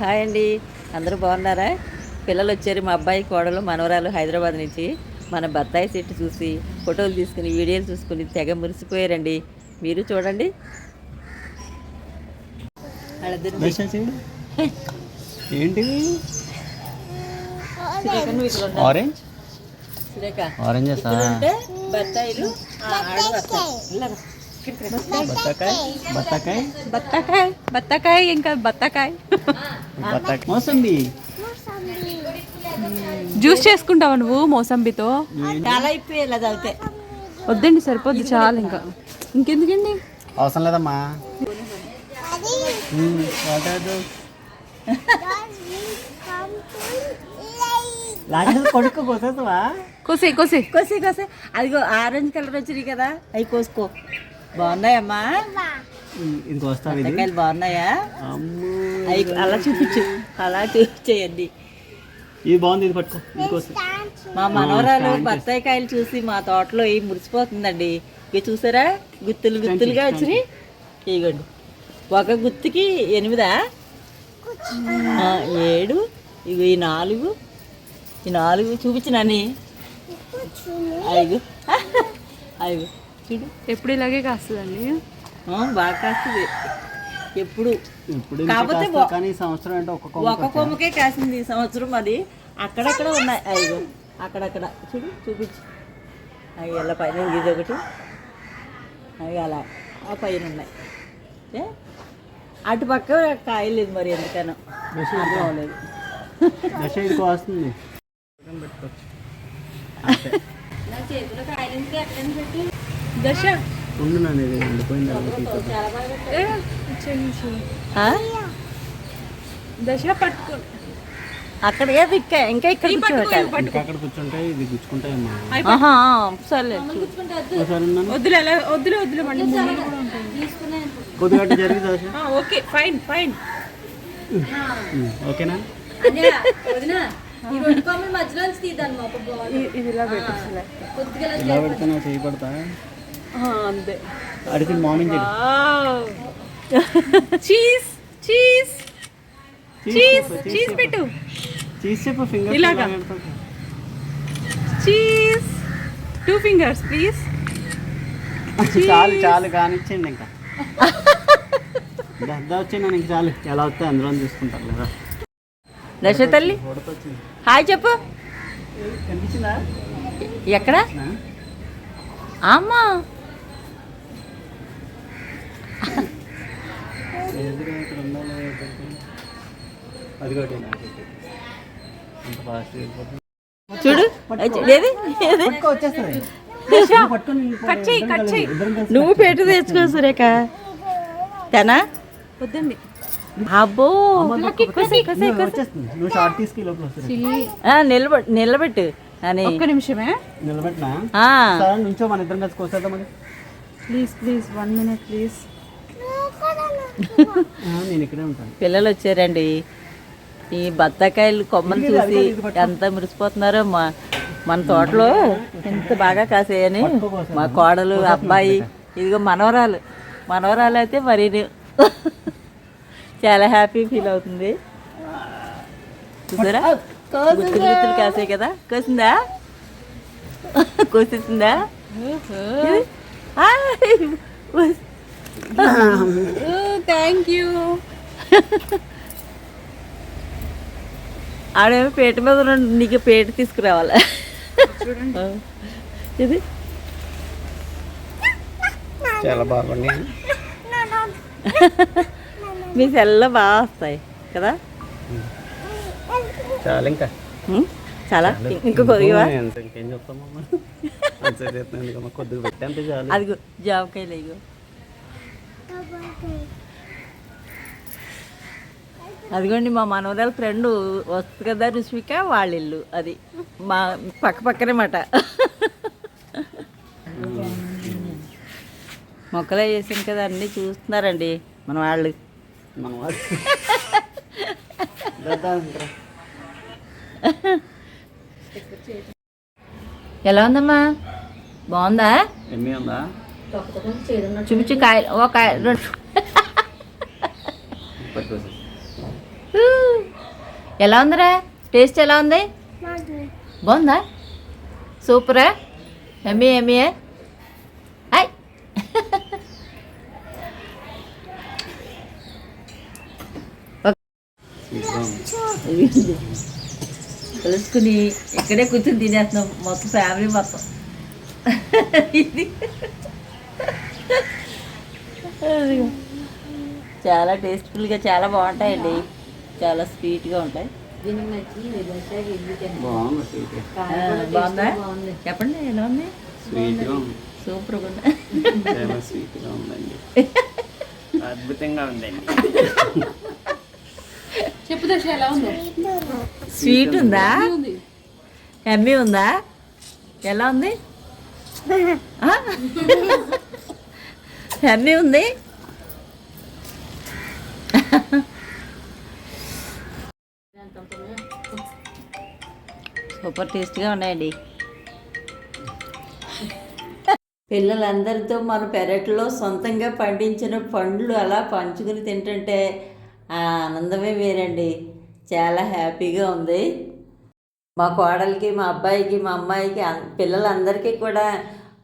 Hi అండి. అందరూ బాగున్నారా? పిల్లలు వచ్చారు మా అబ్బాయి కోడలు మనవరాలు హైదరాబాద్ నుంచి. మన బత్తాయి చెట్టు చూసి ఫోటోలు తీసుకుని వీడియోలు చూసుకుని తెగ మురిసిపోయారండి. మీరు చూడండి. ఉండు. ఆరెంజ్? ఆరెంజెస్? బత్తాయిలు బత్తాకాయ? బత్తాకాయ? బత్తాకాయ బత్తాకాయ ఇంకా బత్తాకాయ. మోసంబి. జ్యూస్ చేసుకుంటావా నువ్వు మోసంబితో? చాలా అయిపోయి ఇలా చదివితే వద్దండి సరిపోద్ది చాలు ఇంకా. ఇంకెందుకండి? అవసరం లేదమ్మా. కొడుకు కోసే కోసే. కోసి కోసి. అదిగో ఆరెంజ్ కలర్ వచ్చినాయి కదా అవి కోసుకో. బాగున్నాయమ్మా? మ్మ్, ఇది కోస్తావు ఇది? బాగున్నాయా? అమ్మో. అవి అలా చూపించు. అలా చూపించేయండి. ఇది బాగుంది ఇది పట్టుకో. ఇది కోసి మా మనవరాలు బత్తాయి కాయలు చూసి మా తోటలో ఈ మురిసిపోతుందండి? ఇక చూసారా? గుత్తులు గుత్తులుగా వచ్చినాయి. ఇగోండి. ఒక గుత్తికి ఎనిమిదా? ఆ, ఏడు. ఈ నాలుగు. ఈ నాలుగు చూపించినని ఐదు. ఐదు. చూడు ఎప్పుడు ఇలాగే కాస్తుందండి? ఆ, బాగా కాస్తుంది. ఎప్పుడు? కాకపోతే కానీ ఈ సంవత్సరం అంటే ఒక కొమ్మకే కాసింది ఈ సంవత్సరం మరి అక్కడక్కడ ఉన్నాయి. అయ్యో అక్కడక్కడ. చూడు చూపించు. అవి ఎలా పైన ఇది ఒకటి. అవి అలా. ఆ పైన ఉన్నాయి. ఏ? అటు పక్క కాయలు లేదు మరి ఎందుకనో. అవ్వలేదు. దశ నన్ను ఇది ఉండిపోయింది ఇచ్చేయండి. ఆ? దశ పట్టుకో. అక్కడ ఏది ఇంకా ఇంకా ఇక్కడ ఇంకా అక్కడ కూర్చుంటే ఇది ఉన్నాను వద్దులే వద్దులే వద్దులే. కొద్దిగా అటు జరిగి దశ. ఆ, ఓకే ఫైన్ ఫైన్. ఓకేనా? ఇది ఇలా పెట్టేసి ఇలా పెడితే. చేయబడతా అంతే. అడిగి morning cheese cheese. Cheese cheese పెట్టు. చీజ్ చెప్పు ఫింగర్ ఇలాగా. చీజ్. Two fingers please. చాలు చాలు కానిచ్చేయండి ఇంకా. దద్ద వచ్చి నేను ఇంక చాలు. ఎలా వస్తే అందులో చూసుకుంటారు లేదా దశ తల్లి. హాయ్ చెప్పు. ఎక్కడ? అమ్మా. ఇక్కడ? అది. అంత ఫాస్ట్ చూడు ఏది? వచ్చేస్తుంది నువ్వు పెట్టు తెచ్చుకో సురేఖ. తెనా? వద్దండి. అబ్బో నిలబెట్టు. అని. ఒక్క నిమిషమే. ఆ, నిలబెట్టినా సరే నుంచో మన ఇద్దరం కలిసి please please one minute please. నేను ఇక్కడే ఉంటాను. పిల్లలు వచ్చారండి. ఈ బత్తాకాయలు కొమ్మలు చూసి ఎంత మురిసిపోతున్నారో మా మన తోటలో ఎంత బాగా కాసాయని మా కోడలు అబ్బాయి ఇదిగో మనవరాలు. మనవరాలు అయితే మరి చాలా హ్యాపీ ఫీల్ అవుతుంది. చూసారా? గుత్తులు గుత్తులు కాసాయి కదా. కోసిందా? కోసేసిందా? ఇది? ఆయ్! కోసి- థ్యాంక్ యూ ఆడేమో పేట మీద ఉన్న నీకు పేట తీసుకురావాలి? చూడండి. ఇది? చాలా బాగుంది మీ సెల్లో బాగా వస్తాయి కదా? చాలా ఇంకా. చాలా. ఇంకా కొద్దిగా అదిగో జామకాయలు ఇగో. అదిగోండి మా మనవరాల ఫ్రెండ్ వస్తుంది కదా రుష్మిక వాళ్ళ ఇల్లు అది. మా పక్క పక్కనే మాట. మొక్కలే చేసాం కదా అన్నీ చూస్తున్నారండి మన వాళ్ళు. మన అంటారా? ఎలా ఉందమ్మా? బాగుందా? ఎమ్మి ఉందా? చూపించు కాయలు ఓ కాయ రెండు. ఎలా ఉందిరా? టేస్ట్ ఎలా ఉంది? బాగుందా. సూపరా? ఎమ్మీ ఎమ్మీ హాయ్ కలుసుకుని ఇక్కడే కూర్చొని తినేస్తున్నాం. మొత్తం ఫ్యామిలీ మొత్తం. ఇది. చాలా టేస్ట్ఫుల్గా చాలా బాగుంటాయండి. చాలా స్వీట్గా ఉంటాయి. బాగుంది చెప్పండి ఎలా ఉంది? స్వీట్గా ఉందండి. అద్భుతంగా ఉందండి. చెప్పు దశ ఎలా ఉందో? స్వీట్ ఉందా? ఎమ్మీ ఉందా? ఎలా ఉంది? ఎమ్మీ ఉంది. సూపర్ టేస్ట్గా ఉన్నాయండి. పిల్లలందరితో మన పెరట్లో సొంతంగా పండించిన పండ్లు అలా పంచుకుని తింటుంటే ఆ ఆనందమే వేరండి. చాలా హ్యాపీగా ఉంది. మా కోడలికి మా అబ్బాయికి మా అమ్మాయికి పిల్లలందరికీ కూడా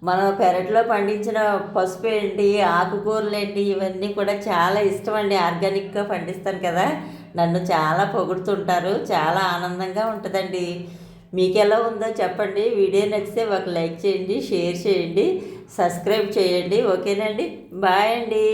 మనం పెరట్లో పండించిన పసుపు ఏంటి ఆకుకూరలు ఏంటి ఇవన్నీ కూడా చాలా ఇష్టం అండి ఆర్గానిక్గా పండిస్తాను కదా. నన్ను చాలా పొగుడుతుంటారు. చాలా ఆనందంగా ఉంటుందండి. మీకు ఎలా ఉందో చెప్పండి. వీడియో నచ్చితే ఒక లైక్ చేయండి షేర్ చేయండి సబ్స్క్రైబ్ చేయండి. ఓకేనండి. బాయ్ అండి.